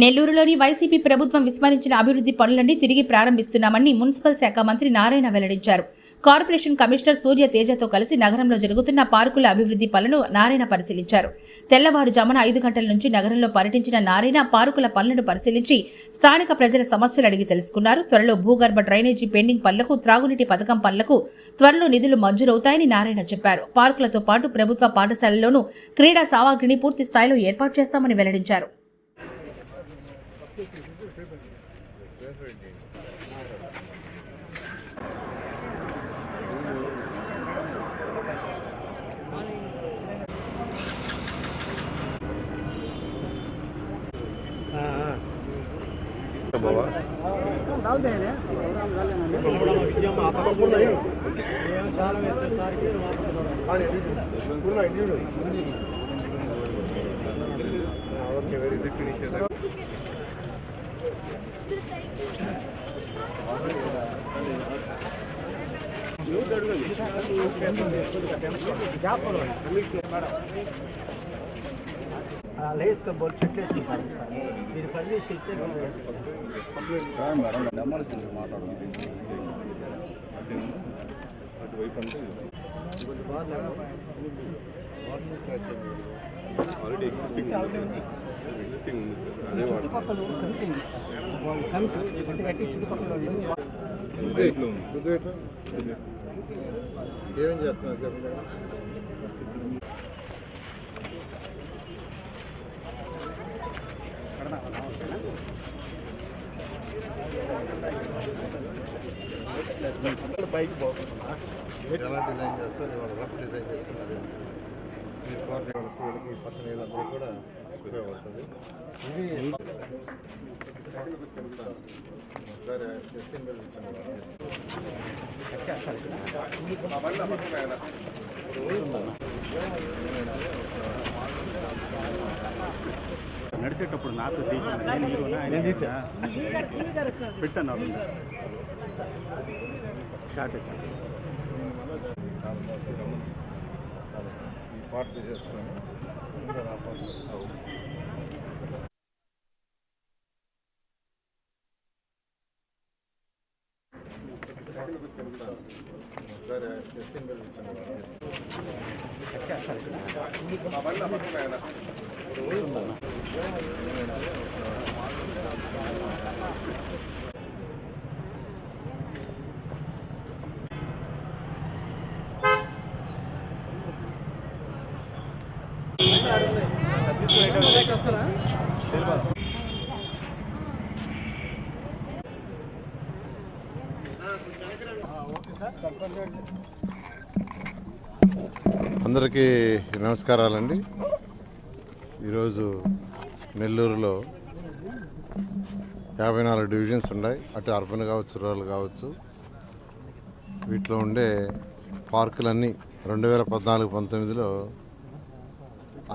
నెల్లూరులోని వైసీపీ ప్రభుత్వం విస్మరించిన అభివృద్ధి పనులన్నీ తిరిగి ప్రారంభిస్తున్నామని మున్సిపల్ శాఖ మంత్రి నారాయణ వెల్లడించారు. కార్పొరేషన్ కమిషనర్ సూర్య తేజతో కలిసి నగరంలో జరుగుతున్న పార్కుల అభివృద్ధి పనులను నారాయణ పరిశీలించారు. తెల్లవారుజామున ఐదు గంటల నుంచి నగరంలో పర్యటించిన నారాయణ పార్కుల పనులను పరిశీలించి స్థానిక ప్రజల సమస్యలు అడిగి తెలుసుకున్నారు. త్వరలో భూగర్భ డ్రైనేజీ పెండింగ్ పనులకు త్రాగునీటి పథకం పనులకు త్వరలో నిధులు మంజూరవుతాయని నారాయణ చెప్పారు. పార్కులతో పాటు ప్రభుత్వ పాఠశాలల్లోనూ క్రీడా సామాగ్రిని పూర్తి స్థాయిలో ఏర్పాటు చేస్తామని వెల్లడించారు. బాబా okay very sick finish Lay's బోల్ చెట్లు వేసుకుంటారు సార్ మీరు పర్మిషన్ ఇస్తే మేము వేసుకుంటాం. మేడం డెమాలిషన్ మాట్లాడదాం అటువైపు అంటే ఆల్రెడీ ఎగ్జిస్టింగ్ ఉంది ఎగ్జిస్టింగ్ ఉంది సార్ అదే వాడు చుట్టుపక్కల కమిటీ వాళ్ళు కమిటీ అంటే కట్టి చుట్టుపక్కల వాళ్ళు ఇట్లా ఉంది ఏమేం చేస్తున్నారు చెప్పండి ఎలా డిజైన్ చేస్తారు? ఇవాళ రఫ్ డిజైన్ చేసుకున్నది మీరు వాళ్ళకి పక్కన వీళ్ళందరూ కూడా ఉపయోగపడుతుంది. ఇది సరే ఎస్ఎంఎల్ నడిచేటప్పుడు నాతో తీయకుండా నేను హీరోనా ఆయన తీసా పెట్టాను షార్ట్ వచ్చాను ఈ పార్ట్ చేసుకొని ఇంకా అందరికీ నమస్కారాలండి. ఈరోజు నెల్లూరులో యాభై నాలుగు డివిజన్స్ ఉన్నాయి. అటు అర్బన్ కావచ్చు రూరల్ కావచ్చు. వీటిలో ఉండే పార్కులన్నీ రెండు వేల పద్నాలుగు పంతొమ్మిదిలో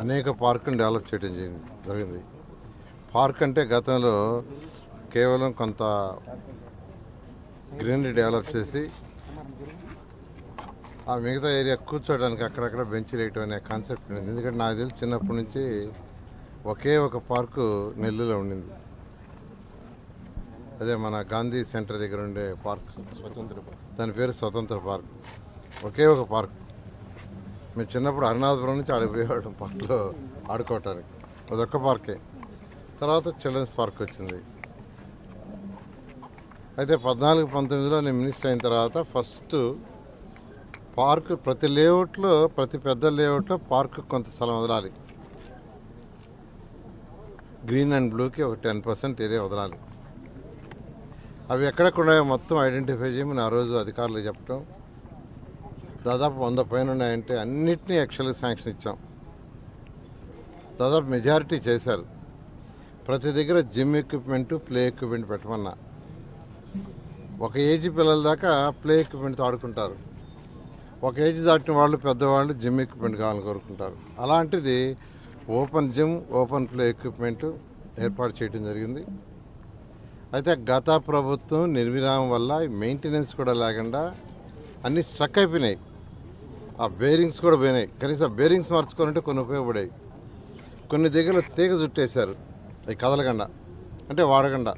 అనేక పార్కులను డెవలప్ చేయడం జరిగింది జరిగింది. పార్క్ అంటే గతంలో కేవలం కొంత గ్రీనరీ డెవలప్ చేసి ఆ మిగతా ఏరియా కూర్చోడానికి అక్కడక్కడ బెంచీలు వేయటం అనే కాన్సెప్ట్ ఉంది. ఎందుకంటే నాకు తెలిసి చిన్నప్పటి నుంచి ఒకే ఒక పార్కు నెల్లూరులో ఉండింది. అదే మన గాంధీ సెంటర్ దగ్గర ఉండే పార్క్. స్వతంత్ర పార్క్. దాని పేరు స్వతంత్ర పార్క్. ఒకే ఒక పార్క్. మేము చిన్నప్పుడు అరుణాచపురం నుంచి ఆడిపోయేవాళ్ళం పార్క్లో ఆడుకోవటానికి. అదొక్క పార్కే. తర్వాత చిల్డ్రన్స్ పార్క్ వచ్చింది. అయితే పద్నాలుగు పంతొమ్మిదిలో నేను మినిస్టర్ అయిన తర్వాత ఫస్ట్ పార్క్ ప్రతి లేఅవుట్లో ప్రతి పెద్ద లేఅవుట్లో పార్క్ కొంత స్థలం వదలాలి. గ్రీన్ అండ్ బ్లూకి ఒక టెన్ పర్సెంట్ ఏరియా వదలాలి. అవి ఎక్కడెక్కడ మొత్తం ఐడెంటిఫై చేయమని ఆ రోజు అధికారులు చెప్పడం దాదాపు వంద పైన ఉన్నాయంటే అన్నిటినీ యాక్చువల్గా శాంక్షన్ ఇచ్చాం. దాదాపు మెజారిటీ చేశారు. ప్రతి దగ్గర జిమ్ ఎక్విప్మెంట్ ప్లే ఎక్విప్మెంట్ పెట్టమన్నా. ఒక ఏజ్ పిల్లల దాకా ప్లే ఎక్విప్మెంట్తో ఆడుకుంటారు. ఒక ఏజ్ దాటిన వాళ్ళు పెద్దవాళ్ళు జిమ్ ఎక్విప్మెంట్ కావాలని కోరుకుంటారు. అలాంటిది open gym open play equipment ఏర్పాటు చేయడం జరిగింది. అయితే గత ప్రభుత్వం నిర్విరామం వల్ల మెయింటెనెన్స్ కూడా లేకుండా అన్నీ స్ట్రక్ అయిపోయినాయి. ఆ బేరింగ్స్ కూడా పోయినాయి. కనీసం ఆ బేరింగ్స్ మార్చుకోవాలంటే కొన్ని ఉపయోగపడాయి. కొన్ని దగ్గర తీగ చుట్టేశారు. అవి కదలకుండా అంటే వాడకుండా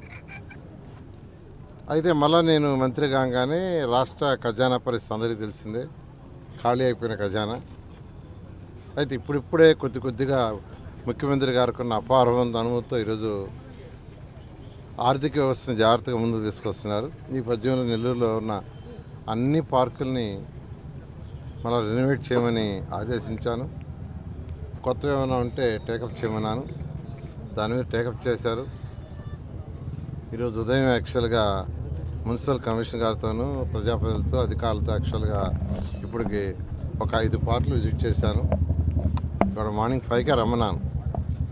అయితే మళ్ళీ నేను మంత్రి కాగానే రాష్ట్ర ఖజానా పరిస్థితి అందరికీ తెలిసిందే. ఖాళీ అయిపోయిన ఖజానా. అయితే ఇప్పుడిప్పుడే కొద్ది కొద్దిగా ముఖ్యమంత్రి గారికి ఉన్న అపారమైన అనుమతితో ఈరోజు ఆర్థిక వ్యవస్థను జాగ్రత్తగా ముందుకు తీసుకొస్తున్నారు. ఈ పద్యంలో నెల్లూరులో ఉన్న అన్ని పార్కుల్ని మనం రెనోవేట్ చేయమని ఆదేశించాను. కొత్త ఏమైనా ఉంటే టేకప్ చేయమన్నాను. దాని మీద టేకప్ చేశారు. ఈరోజు ఉదయం యాక్చువల్గా మున్సిపల్ కమిషన్ గారితోనూ ప్రజాప్రతినిధులతో అధికారులతో యాక్చువల్గా ఇప్పటికి ఒక ఐదు పార్ట్లు విజిట్ చేశాను. ఇక్కడ మార్నింగ్ ఫైవ్కే రమ్మన్నాను.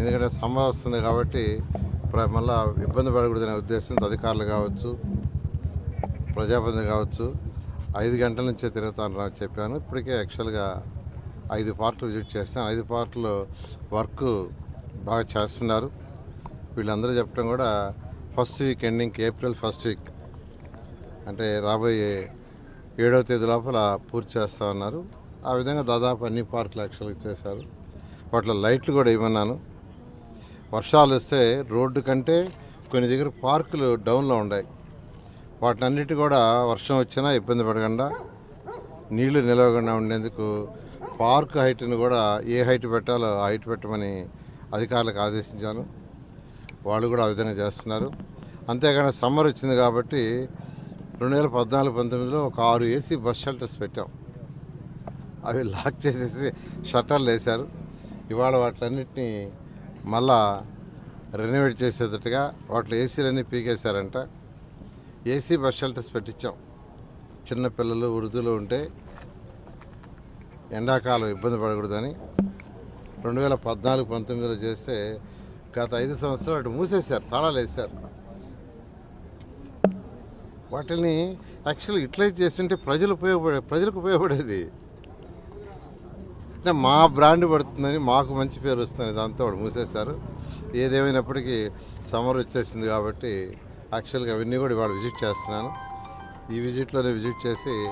ఎందుకంటే సమ్మర్ వస్తుంది కాబట్టి ప్ర- మళ్ళా ఇబ్బంది పడకూడదనే ఉద్దేశంతో అధికారులు కావచ్చు ప్రజాప్రతినిధి కావచ్చు ఐదు గంటల నుంచే తిరుగుతాను అని చెప్పాను. ఇప్పటికే యాక్చువల్గా ఐదు పార్ట్లు విజిట్ చేస్తాను ఐదు పార్ట్లు వర్క్ బాగా చేస్తున్నారు. వీళ్ళందరూ చెప్పడం కూడా ఫస్ట్ వీక్ ఎండింగ్కి ఏప్రిల్ ఫస్ట్ వీక్. అంటే రాబోయే ఏడవ తేదీ లోపల పూర్తి చేస్తా ఉన్నారు. ఆ విధంగా దాదాపు అన్ని పార్ట్లు యాక్చువల్గా చేశారు. వాటిలో లైట్లు కూడా ఇవ్వన్నాను వర్షాలు వస్తే రోడ్డు కంటే కొన్ని దగ్గర పార్కులు డౌన్లో ఉన్నాయి వాటినన్నిటి కూడా వర్షం వచ్చినా ఇబ్బంది పడకుండా నీళ్ళు నిలవకుండా ఉండేందుకు పార్క్ హైట్ని కూడా ఏ హైట్ పెట్టాలో ఆ హైట్ పెట్టమని అధికారులకు ఆదేశించాను. వాళ్ళు కూడా ఆ విధంగా చేస్తున్నారు. అంతేకాని సమ్మర్ వచ్చింది కాబట్టి రెండు వేల పద్నాలుగు పంతొమ్మిదిలో ఒక ఆరు ఏసీ బస్ షెల్టర్స్ పెట్టాం. అవి లాక్ చేసేసి షట్టర్లు వేశారు. ఇవాళ వాటిలన్నింటినీ మళ్ళా రెనోవేట్ చేసేటట్టుగా వాటిలో ఏసీలన్నీ పీకేశారంట. ఏసీ బస్ షెల్టర్స్ పెట్టించాం. చిన్నపిల్లలు వృద్ధులు ఉంటే ఎండాకాలం ఇబ్బంది పడకూడదని. రెండు వేల పద్నాలుగు పంతొమ్మిదిలో చేస్తే గత ఐదు సంవత్సరాలు అటు మూసేశారు తాళాలు వేశారు. వాటిని యాక్చువల్గా యూటిలైజ్ చేస్తుంటే ప్రజలు ఉపయోగపడే ప్రజలకు ఉపయోగపడేది అంటే మా బ్రాండ్ పడుతుందని మాకు మంచి పేరు వస్తుంది దాంతో వాడు మూసేశారు. ఏదేమైనప్పటికీ సమ్మర్ వచ్చేసింది కాబట్టి యాక్చువల్గా అవన్నీ కూడా ఇవాళ విజిట్ చేస్తున్నాను. ఈ విజిట్లోనే విజిట్ చేసి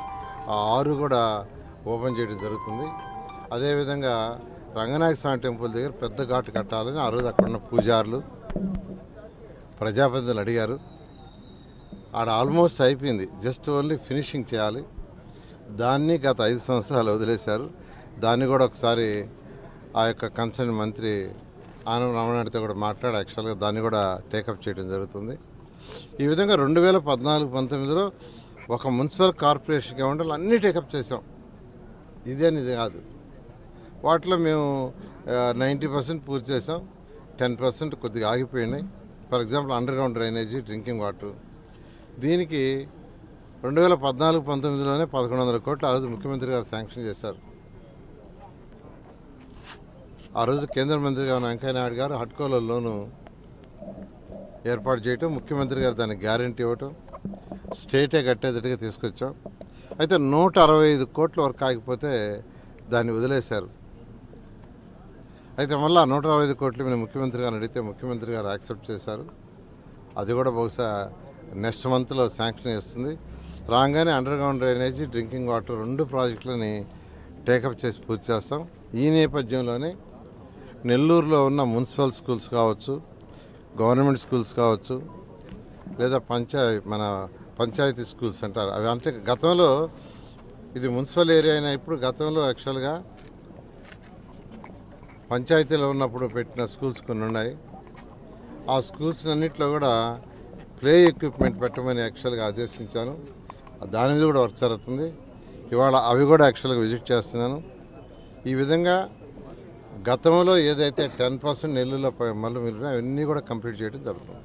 ఆ ఆరు కూడా ఓపెన్ చేయడం జరుగుతుంది. అదేవిధంగా రంగనాయక స్వామి టెంపుల్ దగ్గర పెద్ద ఘాటు కట్టాలని ఆ రోజు అక్కడ ఉన్న పూజారులు ప్రజాప్రతినిధులు అడిగారు. ఆడ ఆల్మోస్ట్ అయిపోయింది. జస్ట్ ఓన్లీ ఫినిషింగ్ చేయాలి. దాన్ని గత ఐదు సంవత్సరాలు వదిలేశారు. దాన్ని కూడా ఒకసారి ఆ యొక్క కన్సర్న్ మంత్రి ఆనం రమణాడితో కూడా మాట్లాడి యాక్చువల్గా దాన్ని కూడా టేకప్ చేయడం జరుగుతుంది. ఈ విధంగా రెండు వేల పద్నాలుగు పంతొమ్మిదిలో ఒక మున్సిపల్ కార్పొరేషన్కి ఉండాలి అన్నీ టేకప్ చేసాం ఇది అని ఇది కాదు. వాటిలో మేము నైంటీ పర్సెంట్ పూర్తి చేసాం టెన్ పర్సెంట్ కొద్దిగా ఆగిపోయినాయి. For example underground drainage drinking water దీనికి రెండు వేల పద్నాలుగు పంతొమ్మిదిలోనే పదకొండు వందల కోట్లు ఆ రోజు ముఖ్యమంత్రి గారు శాంక్షన్ చేశారు. ఆ రోజు కేంద్ర మంత్రిగా ఉన్న వెంకయ్య నాయుడు గారు హట్కోలో లోను ఏర్పాటు చేయటం ముఖ్యమంత్రి గారు దానికి గ్యారంటీ ఇవ్వటం స్టేటే కట్టేటట్టుగా తీసుకొచ్చాం. అయితే నూట అరవై ఐదు కోట్ల వరకు ఆగిపోతే దాన్ని వదిలేశారు. అయితే మళ్ళీ నూట అరవై ఐదు కోట్లు మేము ముఖ్యమంత్రి గారిని అడిగితే ముఖ్యమంత్రి గారు యాక్సెప్ట్ చేశారు. అది కూడా బహుశా నెక్స్ట్ మంత్లో శాంక్షన్ చేస్తుంది. రాగానే underground drainage drinking water రెండు ప్రాజెక్టులని టేకప్ చేసి పూర్తి చేస్తాం. ఈ నేపథ్యంలోనే నెల్లూరులో ఉన్న మున్సిపల్ స్కూల్స్ కావచ్చు గవర్నమెంట్ స్కూల్స్ కావచ్చు లేదా పంచాయతీ మన పంచాయతీ స్కూల్స్ అంటారు. అవి అంటే గతంలో ఇది మున్సిపల్ ఏరియా అయినా ఇప్పుడు గతంలో యాక్చువల్గా పంచాయతీలో ఉన్నప్పుడు పెట్టిన స్కూల్స్ కొన్ని ఉన్నాయి. ఆ స్కూల్స్ అన్నింటిలో కూడా ప్లే ఎక్విప్మెంట్ పెట్టమని యాక్చువల్గా ఆదేశించాను. దాని మీద కూడా వర్క్ జరుగుతుంది. ఇవాళ అవి కూడా యాక్చువల్గా విజిట్ చేస్తున్నాను. ఈ విధంగా గతంలో ఏదైతే టెన్ పర్సెంట్ నెల్లూరులో మళ్ళీ మీరు అవన్నీ కూడా కంప్లీట్ చేయడం జరుగుతుంది.